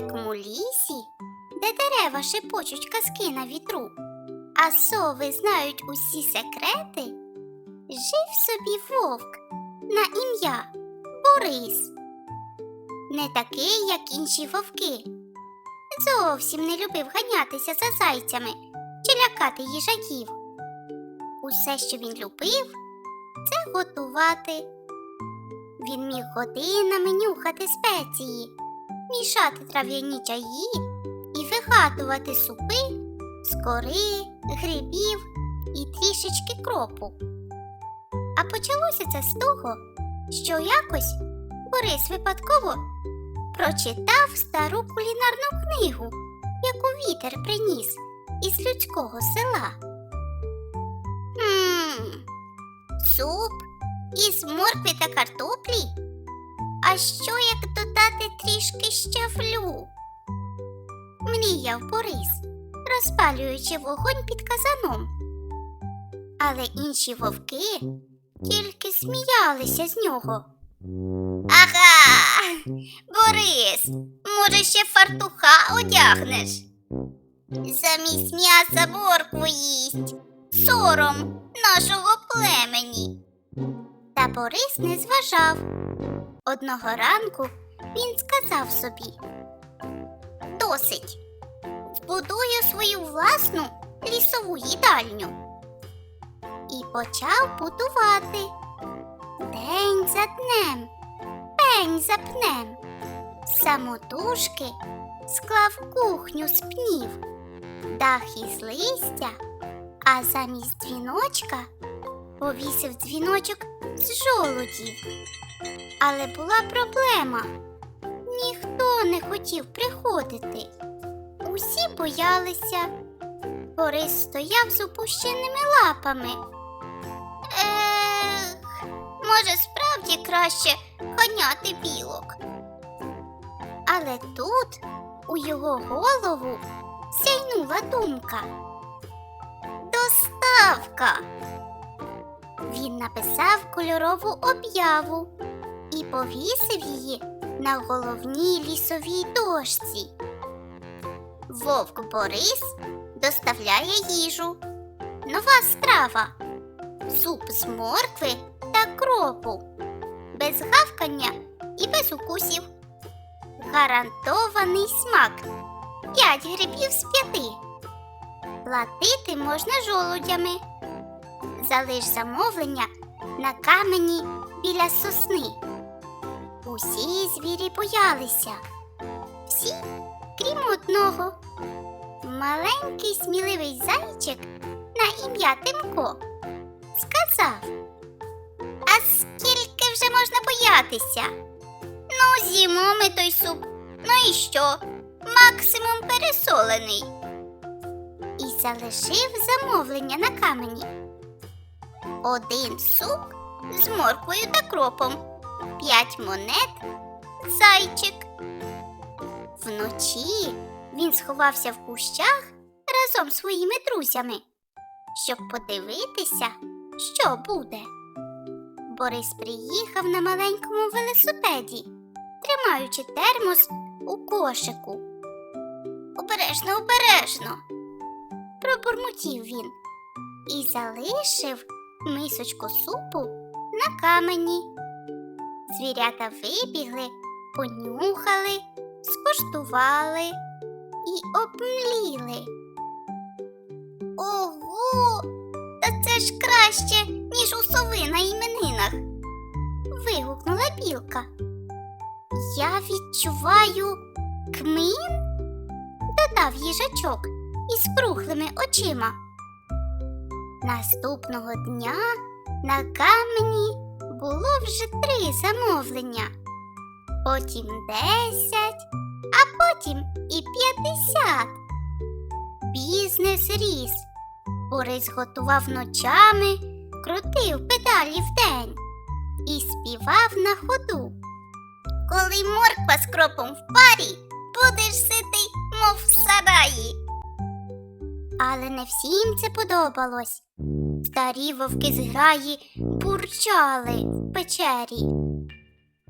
далекому лісі, де дерева шепочуть казки на вітру, а сови знають усі секрети, жив собі вовк на ім'я Борис. Не такий, як інші вовки. Зовсім не любив ганятися за зайцями чи лякати їжаків. Усе, що він любив, це готувати. Він міг годинами нюхати спеції мішати трав'яні чаї і вигадувати супи з кори, грибів і трішечки кропу. А почалося це з того, що якось Борис випадково прочитав стару кулінарну книгу, яку вітер приніс із людського села. Хм, суп із моркви та картоплі? А що як додати трішки щавлю? Мріяв Борис, розпалюючи вогонь під казаном. Але інші вовки тільки сміялися з нього. Ага, Борис, може, ще фартуха одягнеш? Замість м'яса моркву їсть, сором нашого племені. Та Борис не зважав. Одного ранку він сказав собі Досить. Збудую свою власну лісову їдальню. І почав будувати день за днем, пень за пнем. Самотужки склав кухню з пнів, дах із листя, а замість дзвіночка повісив дзвіночок з жолудів. Але була проблема. Ніхто не хотів приходити. Усі боялися. Борис стояв з опущеними лапами. Ех, може, справді краще ганяти білок. Але тут у його голову сяйнула думка. Доставка. Він написав кольорову об'яву і повісив її на головній лісовій дошці. Вовк Борис доставляє їжу. Нова страва. Суп з моркви та кропу. Без гавкання і без укусів. Гарантований смак. П'ять грибів з п'яти. Платити можна жолудями. Залиш замовлення на камені біля сосни. Усі звірі боялися. Всі, крім одного. Маленький сміливий зайчик на ім'я Тимко сказав. А скільки вже можна боятися? Ну, з'їмо ми той суп. Ну і що? Максимум пересолений. І залишив замовлення на камені. Один суп з морквою та кропом, п'ять монет, зайчик. Вночі він сховався в кущах разом з своїми друзями, щоб подивитися, що буде. Борис приїхав на маленькому велосипеді, тримаючи термос у кошику. Обережно, обережно, пробурмотів він і залишив мисочку супу на камені. Звірята вибігли, понюхали, скуштували і обмліли. Ого, та це ж краще, ніж у сови на іменинах. вигукнула білка. Я відчуваю кмин, додав їжачок із круглими очима. Наступного дня на камені було вже три замовлення, потім десять, а потім і п'ятдесят. Бізнес ріс. Борис готував ночами, крутив педалі вдень і співав на ходу. Коли морква з кропом в парі, будеш ситий, мов в сараї. Але не всім це подобалось. Старі вовки з граї бурчали в печері.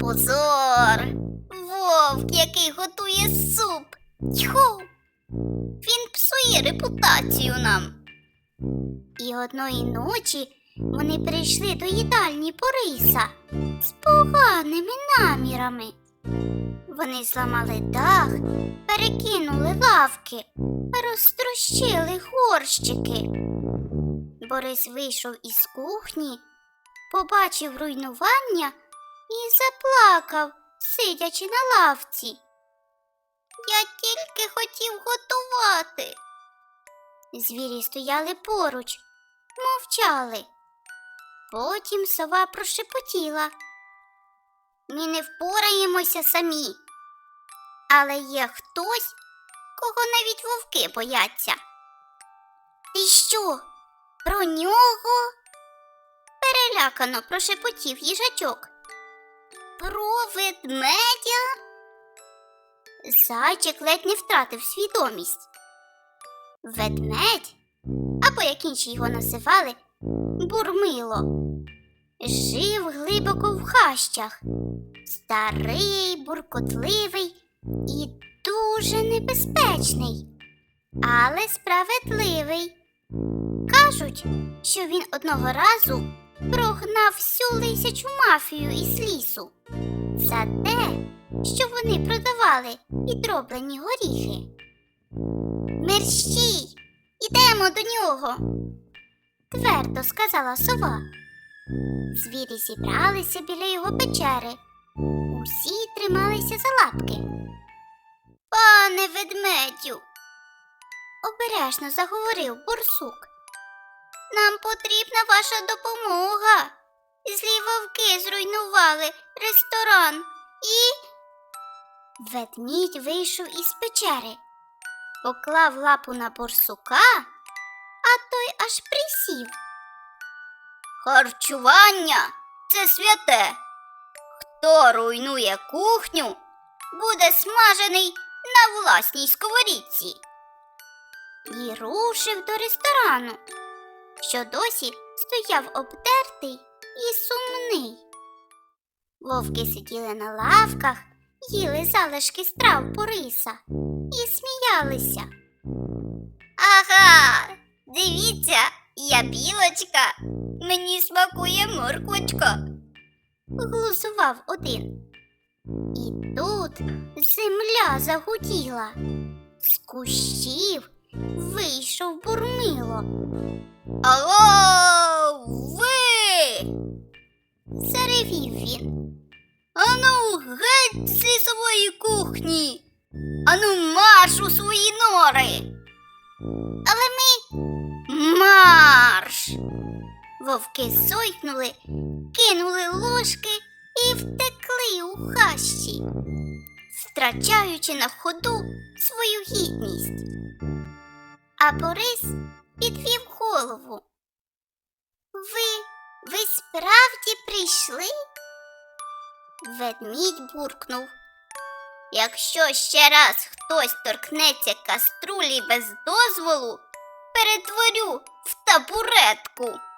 Позор! Вовк, який готує суп. Тьху! Він псує репутацію нам. І одної ночі вони прийшли до їдальні Бориса з поганими намірами. Вони зламали дах, перекинули лавки, розтрощили горщики. Борис вийшов із кухні, побачив руйнування і заплакав, сидячи на лавці. Я тільки хотів готувати. Звірі стояли поруч, мовчали. Потім сова прошепотіла. Ми не впораємося самі. Але є хтось, кого навіть вовки бояться. Ти що? Про нього? Перелякано прошепотів їжачок. Про ведмедя? Зайчик ледь не втратив свідомість. Ведмедь, або як інші його називали, бурмило, жив глибоко в хащах, старий, буркотливий і дуже небезпечний, але справедливий. Кажуть, що він одного разу прогнав всю лисячу мафію із лісу за те, що вони продавали підроблені горіхи. Мерщій, ідемо до нього, твердо сказала сова. Звірі зібралися біля його печери. Усі трималися за лапки. Пане ведмедю, обережно заговорив борсук. Нам потрібна ваша допомога. Злі вовки зруйнували ресторан і. Ведмідь вийшов із печери, поклав лапу на борсука, а той аж присів. Харчування це святе. Хто руйнує кухню, буде смажений на власній сковорідці. І рушив до ресторану, що досі стояв обдертий і сумний. Вовки сиділи на лавках, їли залишки страв Бориса і сміялися. Ага, дивіться, я білочка, мені смакує морквочка. Глузував один. І тут земля загуділа. З кущів вийшов бурмило. Алло, ви! заревів він. Ану, геть з лісової кухні. Ану, марш у свої нори. Але ми марш. Вовки зойкнули, кинули ложки і втекли у хащі, втрачаючи на ходу свою гідність. А Борис підвів голову. Ви, ви справді прийшли? Ведмідь буркнув. Якщо ще раз хтось торкнеться каструлі без дозволу, перетворю в табуретку.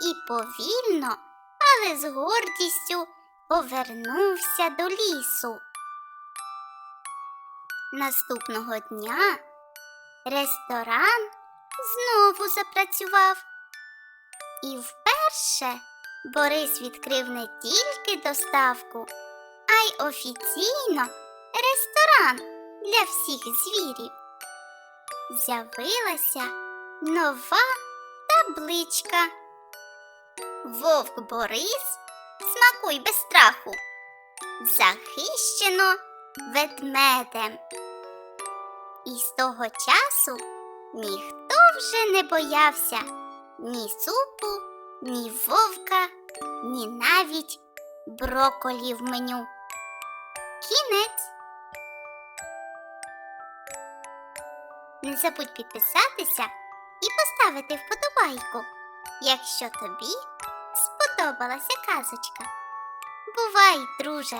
І повільно, але з гордістю повернувся до лісу. Наступного дня ресторан знову запрацював. І вперше Борис відкрив не тільки доставку, а й офіційно ресторан для всіх звірів. З'явилася нова табличка. Вовк Борис, смакуй без страху. Захищено ведмедем. І з того часу ніхто вже не боявся ні супу, ні вовка, ні навіть броколі в меню. Кінець. не забудь підписатися і поставити вподобайку, якщо тобі сподобалася казочка. Бувай, друже!